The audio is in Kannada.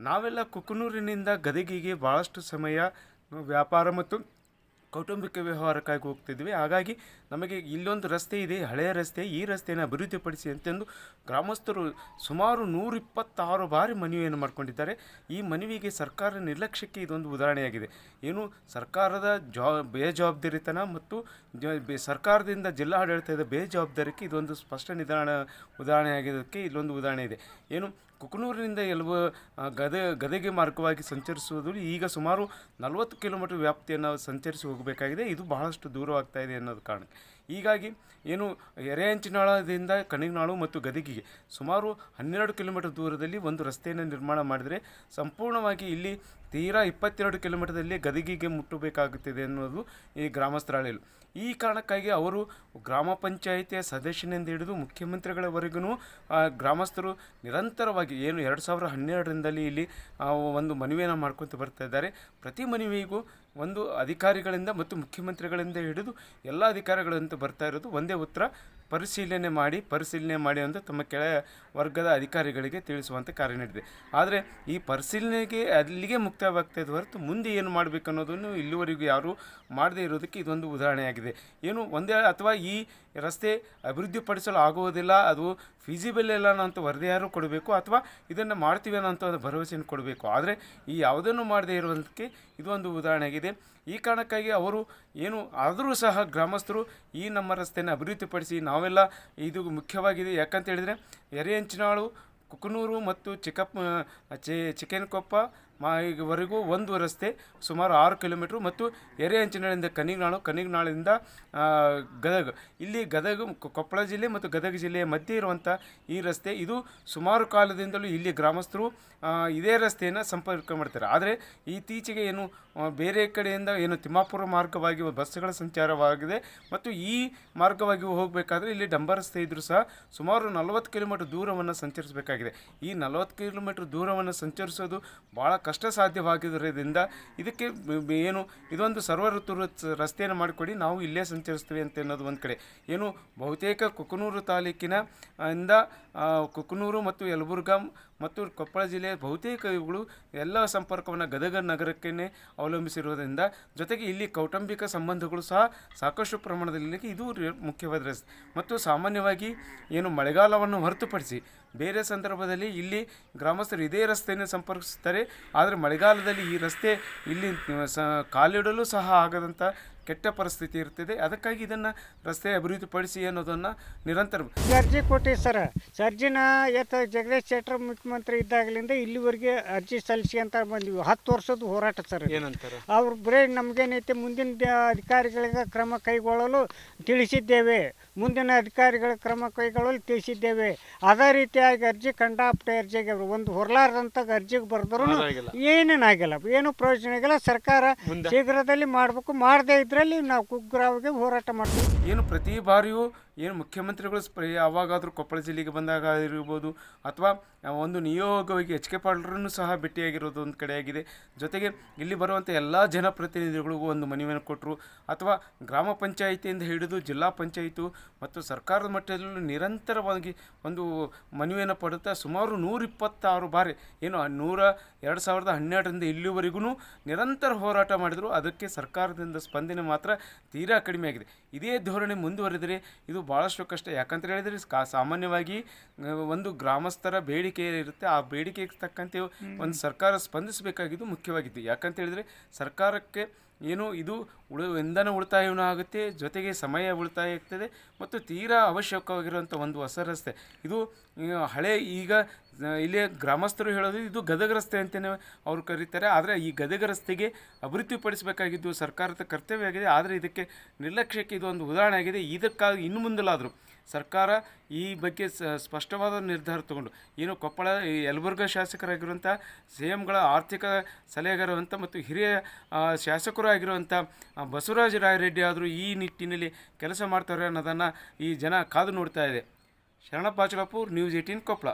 ನಾವೆಲ್ಲ ಕುಕನೂರಿನಿಂದ ಗದಗಿಗೆ ಭಾಳಷ್ಟು ಸಮಯ ವ್ಯಾಪಾರ ಮತ್ತು ಕೌಟುಂಬಿಕ ವ್ಯವಹಾರಕ್ಕಾಗಿ ಹೋಗ್ತಿದ್ವಿ. ಹಾಗಾಗಿ ನಮಗೆ ಇಲ್ಲೊಂದು ರಸ್ತೆ ಇದೆ ಹಳೆಯ ರಸ್ತೆ ಈ ರಸ್ತೆಯನ್ನು ಅಭಿವೃದ್ಧಿಪಡಿಸಿ ಅಂತಂದು ಗ್ರಾಮಸ್ಥರು ಸುಮಾರು ನೂರಿಪ್ಪತ್ತಾರು ಬಾರಿ ಮನವಿಯನ್ನು ಮಾಡಿಕೊಂಡಿದ್ದಾರೆ. ಈ ಮನವಿಗೆ ಸರ್ಕಾರ ನಿರ್ಲಕ್ಷ್ಯಕ್ಕೆ ಇದೊಂದು ಉದಾಹರಣೆಯಾಗಿದೆ. ಏನು ಸರ್ಕಾರದ ಜಾ ಬೇಜವಾಬ್ದಾರಿತನ ಮತ್ತು ಸರ್ಕಾರದಿಂದ ಜಿಲ್ಲಾಡಳಿತದ ಬೇಜವಾಬ್ದಾರಿಕೆ ಇದೊಂದು ಸ್ಪಷ್ಟ ನಿಧಾನ ಉದಾಹರಣೆಯಾಗಿದ್ದಕ್ಕೆ ಇಲ್ಲೊಂದು ಉದಾಹರಣೆ ಇದೆ. ಏನು ಕುಕನೂರಿನಿಂದ ಎಲ್ವ ಆ, ಗದ ಗದಗೆ ಮಾರ್ಗವಾಗಿ ಸಂಚರಿಸುವುದು ಈಗ ಸುಮಾರು ನಲವತ್ತು ಕಿಲೋಮೀಟರ್ ವ್ಯಾಪ್ತಿಯನ್ನು ಸಂಚರಿಸಿ ಹೋಗಬೇಕಾಗಿದೆ. ಇದು ಬಹಳಷ್ಟು ದೂರವಾಗ್ತಾ ಇದೆ ಅನ್ನೋದು ಕಾರಣಕ್ಕೆ ಹೀಗಾಗಿ ಏನು ಎರೆಹಂಚಿನಾಳದಿಂದ ಕಣಿನಾಳು ಮತ್ತು ಗದಗಿಗೆ ಸುಮಾರು ಹನ್ನೆರಡು ಕಿಲೋಮೀಟರ್ ದೂರದಲ್ಲಿ ಒಂದು ರಸ್ತೆಯನ್ನು ನಿರ್ಮಾಣ ಮಾಡಿದರೆ ಸಂಪೂರ್ಣವಾಗಿ ಇಲ್ಲಿ ತೀರಾ ಇಪ್ಪತ್ತೆರಡು ಕಿಲೋಮೀಟರ್ದಲ್ಲಿ ಗದಗಿಗೆ ಮುಟ್ಟಬೇಕಾಗುತ್ತಿದೆ ಅನ್ನೋದು ಈ ಗ್ರಾಮಸ್ಥರ ಈ ಕಾರಣಕ್ಕಾಗಿ ಅವರು ಗ್ರಾಮ ಪಂಚಾಯಿತಿಯ ಸದಸ್ಯನಿಂದ ಹಿಡಿದು ಮುಖ್ಯಮಂತ್ರಿಗಳವರೆಗೂ ಗ್ರಾಮಸ್ಥರು ನಿರಂತರವಾಗಿ ಏನು ಎರಡು ಸಾವಿರ ಹನ್ನೆರಡರಿಂದಲೇ ಇಲ್ಲಿ ಒಂದು ಮನವಿಯನ್ನು ಮಾಡ್ಕೊತ ಬರ್ತಾ ಇದ್ದಾರೆ. ಪ್ರತಿ ಮನವಿಗೂ ಒಂದು ಅಧಿಕಾರಿಗಳಿಂದ ಮತ್ತು ಮುಖ್ಯಮಂತ್ರಿಗಳಿಂದ ಹಿಡಿದು ಎಲ್ಲ ಅಧಿಕಾರಿಗಳಂತೂ ಬರ್ತಾ ಇರೋದು ಒಂದೇ ಉತ್ತರ. ಪರಿಶೀಲನೆ ಮಾಡಿ ಪರಿಶೀಲನೆ ಮಾಡಿ ಅಂತ ತಮ್ಮ ಕೆಳ ವರ್ಗದ ಅಧಿಕಾರಿಗಳಿಗೆ ತಿಳಿಸುವಂತೆ ಕಾರ್ಯ ನೀಡಿದೆ. ಆದರೆ ಈ ಪರಿಶೀಲನೆಗೆ ಅಲ್ಲಿಗೆ ಮುಕ್ತವಾಗ್ತಾ ಇದೆ ಹೊರತು ಮುಂದೆ ಏನು ಮಾಡಬೇಕು ಅನ್ನೋದನ್ನು ಇಲ್ಲಿವರೆಗೂ ಯಾರೂ ಮಾಡದೇ ಇರೋದಕ್ಕೆ ಇದೊಂದು ಉದಾಹರಣೆಯಾಗಿದೆ. ಏನು ಒಂದೇ ಅಥವಾ ಈ ರಸ್ತೆ ಅಭಿವೃದ್ಧಿಪಡಿಸಲು ಆಗುವುದಿಲ್ಲ, ಅದು ಫೀಸಿಬಲ್ ಇಲ್ಲ ಅಂತ ವರದಿಯಾರು ಕೊಡಬೇಕು ಅಥವಾ ಇದನ್ನು ಮಾಡ್ತೀವಿ ಅನ್ನೋ ಒಂದು ಭರವಸೆಯನ್ನು ಕೊಡಬೇಕು. ಆದರೆ ಈ ಯಾವುದನ್ನು ಮಾಡದೇ ಇರುವುದಕ್ಕೆ ಇದು ಒಂದು ಉದಾಹರಣೆಯಾಗಿದೆ. ಈ ಕಾರಣಕ್ಕಾಗಿ ಅವರು ಏನು ಆದರೂ ಸಹ ಗ್ರಾಮಸ್ಥರು ಈ ನಮ್ಮ ರಸ್ತೆಯನ್ನು ಅಭಿವೃದ್ಧಿಪಡಿಸಿ ನಾವೆಲ್ಲ ಇದು ಮುಖ್ಯವಾಗಿದೆ. ಯಾಕಂತ ಹೇಳಿದರೆ ಎರೆಹಂಚಿನಾಳು ಕುಕನೂರು ಮತ್ತು ಚಿಕ್ಕಪ್ಪ ಚೆ ಚಿಕ್ಕನಕೊಪ್ಪ ಮಾ ಈಗವರೆಗೂ ಒಂದು ರಸ್ತೆ ಸುಮಾರು ಆರು ಕಿಲೋಮೀಟ್ರು ಮತ್ತು ಎರೆಹಂಚಿನಾಳಿಂದ ಕನಿಗನಾಳು ಕನಿಗ್ನಾಳು ಕನಿಗ್ನಾಳಿಂದ ಗದಗ. ಇಲ್ಲಿ ಗದಗ ಕೊಪ್ಪಳ ಜಿಲ್ಲೆ ಮತ್ತು ಗದಗ ಜಿಲ್ಲೆಯ ಮಧ್ಯೆ ಇರುವಂಥ ಈ ರಸ್ತೆ ಇದು ಸುಮಾರು ಕಾಲದಿಂದಲೂ ಇಲ್ಲಿ ಗ್ರಾಮಸ್ಥರು ಇದೇ ರಸ್ತೆಯನ್ನು ಸಂಪರ್ಕ ಮಾಡ್ತಾರೆ. ಆದರೆ ಇತ್ತೀಚೆಗೆ ಏನು ಬೇರೆ ಕಡೆಯಿಂದ ಏನು ತಿಮ್ಮಾಪುರ ಮಾರ್ಗವಾಗಿ ಬಸ್ಸುಗಳ ಸಂಚಾರವಾಗಿದೆ ಮತ್ತು ಈ ಮಾರ್ಗವಾಗಿ ಹೋಗಬೇಕಾದ್ರೆ ಇಲ್ಲಿ ಡಂಬರ್ ರಸ್ತೆ ಇದ್ದರೂ ಸಹ ಸುಮಾರು ನಲವತ್ತು ಕಿಲೋಮೀಟರ್ ದೂರವನ್ನು ಸಂಚರಿಸಬೇಕಾಗಿದೆ. ಈ ನಲವತ್ತು ಕಿಲೋಮೀಟರ್ ದೂರವನ್ನು ಸಂಚರಿಸೋದು ಭಾಳ ಕಷ್ಟ ಸಾಧ್ಯವಾಗಿರೋದ್ರಿಂದ ಇದಕ್ಕೆ ಏನು ಇದೊಂದು ಸರ್ವ ಋತು ರಸ್ತೆಯನ್ನು ಮಾಡಿಕೊಡಿ, ನಾವು ಇಲ್ಲೇ ಸಂಚರಿಸ್ತೀವಿ ಅಂತ ಅನ್ನೋದು ಒಂದು ಕಡೆ. ಏನು ಬಹುತೇಕ ಕುಕನೂರು ತಾಲೂಕಿನ ಇಂದ ಕುಕನೂರು ಮತ್ತು ಯಲಬುರ್ಗಾ ಮತ್ತು ಕೊಪ್ಪಳ ಜಿಲ್ಲೆಯ ಬಹುತೇಕ ಇವುಗಳು ಎಲ್ಲ ಸಂಪರ್ಕವನ್ನು ಗದಗ ನಗರಕ್ಕೇ ಅವಲಂಬಿಸಿರುವುದರಿಂದ ಜೊತೆಗೆ ಇಲ್ಲಿ ಕೌಟುಂಬಿಕ ಸಂಬಂಧಗಳು ಸಹ ಸಾಕಷ್ಟು ಪ್ರಮಾಣದಲ್ಲಿ ಇದು ಮುಖ್ಯವಾದ ರಸ್ತೆ. ಮತ್ತು ಸಾಮಾನ್ಯವಾಗಿ ಏನು ಮಳೆಗಾಲವನ್ನು ಹೊರತುಪಡಿಸಿ ಬೇರೆ ಸಂದರ್ಭದಲ್ಲಿ ಇಲ್ಲಿ ಗ್ರಾಮಸ್ಥರು ಇದೇ ರಸ್ತೆಯನ್ನು ಸಂಪರ್ಕಿಸುತ್ತಾರೆ. ಆದರೆ ಮಳೆಗಾಲದಲ್ಲಿ ಈ ರಸ್ತೆ ಇಲ್ಲಿ ಸ ಕಾಲಿಡಲು ಸಹ ಆಗದಂಥ ಕೆಟ್ಟ ಪರಿಸ್ಥಿತಿ ಇರ್ತದೆ. ಅದಕ್ಕಾಗಿ ಇದನ್ನು ರಸ್ತೆ ಅಭಿವೃದ್ಧಿಪಡಿಸಿ ಅನ್ನೋದನ್ನು ನಿರಂತರ ಅರ್ಜಿ ಕೊಟ್ಟಿವಿ ಸರ್. ಅರ್ಜಿನ ಎತ್ತ ಜಗದೀಶ್ ಶೆಟ್ಟರ್ ಮುಖ್ಯಮಂತ್ರಿ ಇದ್ದಾಗಲಿಂದ ಇಲ್ಲಿವರೆಗೆ ಅರ್ಜಿ ಸಲ್ಲಿಸಿ ಅಂತ ಬಂದಿವಿ. ಹತ್ತು ವರ್ಷದ ಹೋರಾಟ ಸರ್. ಏನಂತಾರೆ? ಅವ್ರು ಬರೀ ನಮಗೇನೈತೆ ಮುಂದಿನ ದ- ಅಧಿಕಾರಿಗಳಿಗೆ ಕ್ರಮ ಕೈಗೊಳ್ಳಲು ತಿಳಿಸಿದ್ದೇವೆ. ಮುಂದಿನ ಅಧಿಕಾರಿಗಳ ಕ್ರಮ ಕೈಗೊಳ್ಳಲು ತಿಳಿಸಿದ್ದೇವೆ. ಅದೇ ರೀತಿಯಾಗಿ ಅರ್ಜಿ ಕಂಡಾಪಟ್ಟೆ ಅರ್ಜಿಗೆ ಒಂದು ಹೊರಲಾರ್ದಂಥ ಅರ್ಜಿಗೆ ಬರೆದ್ರು ಏನೇನಾಗಿಲ್ಲ. ಏನು ಪ್ರಯೋಜನ ಆಗಿಲ್ಲ. ಸರ್ಕಾರ ಶೀಘ್ರದಲ್ಲಿ ಮಾಡಬೇಕು. ಮಾಡದೇ ಇದ್ರಲ್ಲಿ ನಾವು ಕುಗ್ರಾವಿಗೆ ಹೋರಾಟ ಮಾಡ್ತೀವಿ. ಏನು ಪ್ರತಿ ಬಾರಿಯೂ ಏನು ಮುಖ್ಯಮಂತ್ರಿಗಳು ಸ್ಪ ಯಾವಾಗಾದರೂ ಕೊಪ್ಪಳ ಜಿಲ್ಲೆಗೆ ಬಂದಾಗ ಇರ್ಬೋದು ಅಥವಾ ಒಂದು ನಿಯೋಗವಾಗಿ ಎಚ್ ಕೆ ಪಾಟೀಲ್ರನ್ನು ಸಹ ಭೇಟಿಯಾಗಿರೋದು ಒಂದು ಕಡೆಯಾಗಿದೆ. ಜೊತೆಗೆ ಇಲ್ಲಿ ಬರುವಂಥ ಎಲ್ಲ ಜನಪ್ರತಿನಿಧಿಗಳಿಗೂ ಒಂದು ಮನವಿಯನ್ನು ಕೊಟ್ಟರು ಅಥವಾ ಗ್ರಾಮ ಪಂಚಾಯಿತಿಯಿಂದ ಹಿಡಿದು ಜಿಲ್ಲಾ ಪಂಚಾಯಿತು ಮತ್ತು ಸರ್ಕಾರದ ಮಟ್ಟದಲ್ಲೂ ನಿರಂತರವಾಗಿ ಒಂದು ಮನವಿಯನ್ನು ಪಡುತ್ತಾ ಸುಮಾರು ನೂರಿಪ್ಪತ್ತಾರು ಬಾರಿ, ಏನು ನೂರ ಎರಡು ಸಾವಿರದ ಹನ್ನೆರಡರಿಂದ ಇಲ್ಲಿವರೆಗೂ ನಿರಂತರ ಹೋರಾಟ ಮಾಡಿದರು. ಅದಕ್ಕೆ ಸರ್ಕಾರದಿಂದ ಸ್ಪಂದನೆ ಮಾತ್ರ ತೀರಾ ಕಡಿಮೆ ಆಗಿದೆ ಇದೇ ಧೋರಣೆ ಮುಂದುವರೆದರೆ ಇದು ಭಾಳಷ್ಟು ಕಷ್ಟ. ಯಾಕಂತ ಹೇಳಿದರೆ ಸಾಮಾನ್ಯವಾಗಿ ಒಂದು ಗ್ರಾಮಸ್ಥರ ಬೇಡಿಕೆ ಇರುತ್ತೆ ಆ ಬೇಡಿಕೆಗೆ ತಕ್ಕಂತೆ ಒಂದು ಸರ್ಕಾರ ಸ್ಪಂದಿಸಬೇಕಾಗಿದ್ದು ಮುಖ್ಯವಾಗಿದ್ದು. ಯಾಕಂತ ಹೇಳಿದರೆ ಸರ್ಕಾರಕ್ಕೆ ಏನು ಇದು ಉಳ ಇಂಧನ ಉಳಿತಾಯವೂ ಆಗುತ್ತೆ ಜೊತೆಗೆ ಸಮಯ ಉಳಿತಾಯ ಆಗ್ತದೆ ಮತ್ತು ತೀರಾ ಅವಶ್ಯಕವಾಗಿರುವಂಥ ಒಂದು ಹೊಸ ರಸ್ತೆ. ಇದು ಹಳೆ ಈಗ ಇಲ್ಲಿ ಗ್ರಾಮಸ್ಥರು ಹೇಳೋದು ಇದು ಗದಗ ರಸ್ತೆ ಅಂತಲೇ ಅವರು ಕರೀತಾರೆ. ಆದರೆ ಈ ಗದಗ ರಸ್ತೆಗೆ ಅಭಿವೃದ್ಧಿಪಡಿಸಬೇಕಾಗಿದ್ದು ಸರ್ಕಾರದ ಕರ್ತವ್ಯ ಆಗಿದೆ. ಆದರೆ ಇದಕ್ಕೆ ನಿರ್ಲಕ್ಷ್ಯಕ್ಕೆ ಇದು ಒಂದು ಉದಾಹರಣೆ ಆಗಿದೆ ಇದಕ್ಕಾಗಿ ಇನ್ನು ಮುಂದಲಾದರೂ ಸರ್ಕಾರ ಈ ಬಗ್ಗೆ ಸ್ಪಷ್ಟವಾದ ನಿರ್ಧಾರ ತಗೊಂಡು. ಏನು ಕೊಪ್ಪಳ, ಈ ಯಲಬುರ್ಗಾ ಶಾಸಕರಾಗಿರುವಂಥ ಸಿ ಎಂಗಳ ಆರ್ಥಿಕ ಸಲಹೆಗಾರವಂಥ ಮತ್ತು ಹಿರಿಯ ಶಾಸಕರು ಆಗಿರುವಂಥ ಬಸವರಾಜ ರಾಯರೆಡ್ಡಿ ಆದರೂ ಈ ನಿಟ್ಟಿನಲ್ಲಿ ಕೆಲಸ ಮಾಡ್ತಾರೆ ಅನ್ನೋದನ್ನು ಈ ಜನ ಕಾದು ನೋಡ್ತಾ ಇದೆ. Sharanappa news eighteen Koppal.